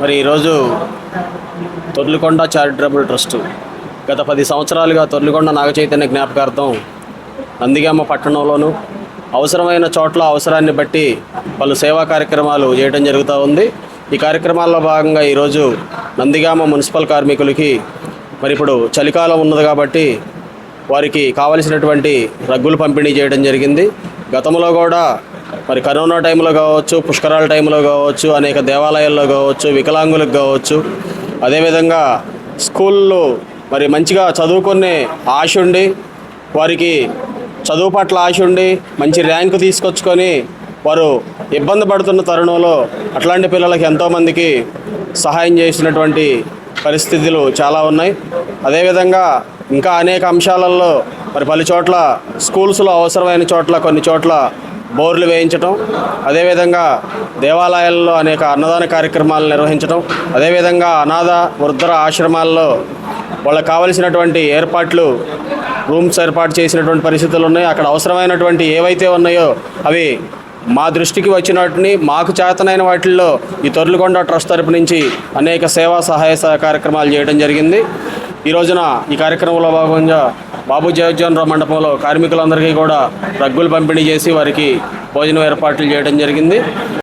మరి ఈరోజు Torlikonda charitable trust గత పది సంవత్సరాలుగా తొర్లికొండ నాగచైతన్య జ్ఞాపకార్థం నందిగామ పట్టణంలోనూ అవసరమైన చోట్ల అవసరాన్ని బట్టి పలు సేవా కార్యక్రమాలు చేయడం జరుగుతూ ఉంది. ఈ కార్యక్రమాల్లో భాగంగా ఈరోజు నందిగామ మున్సిపల్ కార్మికులకి మరి ఇప్పుడు చలికాలం ఉన్నది కాబట్టి వారికి కావలసినటువంటి రగ్గులు పంపిణీ చేయడం జరిగింది. గతంలో కూడా మరి కరోనా టైంలో కావచ్చు పుష్కరాల టైంలో కావచ్చు అనేక దేవాలయాల్లో కావచ్చు వికలాంగులకు కావచ్చు. అదేవిధంగా స్కూల్లో మరి మంచిగా చదువుకునే ఆశ ఉండి వారికి చదువు పట్ల ఆశ ఉండి మంచి ర్యాంకు తీసుకొచ్చుకొని వారు ఇబ్బంది పడుతున్న తరుణంలో అట్లాంటి పిల్లలకి ఎంతోమందికి సహాయం చేసినటువంటి పరిస్థితులు చాలా ఉన్నాయి. అదేవిధంగా ఇంకా అనేక అంశాలలో మరి పలు చోట్ల స్కూల్స్లో అవసరమైన చోట్ల కొన్ని చోట్ల బోర్లు వేయించటం అదేవిధంగా దేవాలయాల్లో అనేక అన్నదాన కార్యక్రమాలు నిర్వహించడం అదేవిధంగా అనాథ వృద్ధర ఆశ్రమాల్లో వాళ్ళకి కావలసినటువంటి ఏర్పాట్లు రూమ్స్ ఏర్పాటు చేసినటువంటి పరిస్థితులు ఉన్నాయి. అక్కడ అవసరమైనటువంటి ఏవైతే ఉన్నాయో అవి మా దృష్టికి వచ్చిన వాటిని మాకు చేతనైన వాటిల్లో ఈ తొర్లుకొండ ట్రస్ట్ తరపు నుంచి అనేక సేవా సహాయ సహ కార్యక్రమాలు చేయడం జరిగింది. ఈ రోజున ఈ కార్యక్రమంలో భాగంగా బాబు జయోజ్జనరావు మండపంలో కార్మికులందరికీ కూడా రగ్గులు పంపిణీ చేసి వారికి భోజనం ఏర్పాట్లు చేయడం జరిగింది.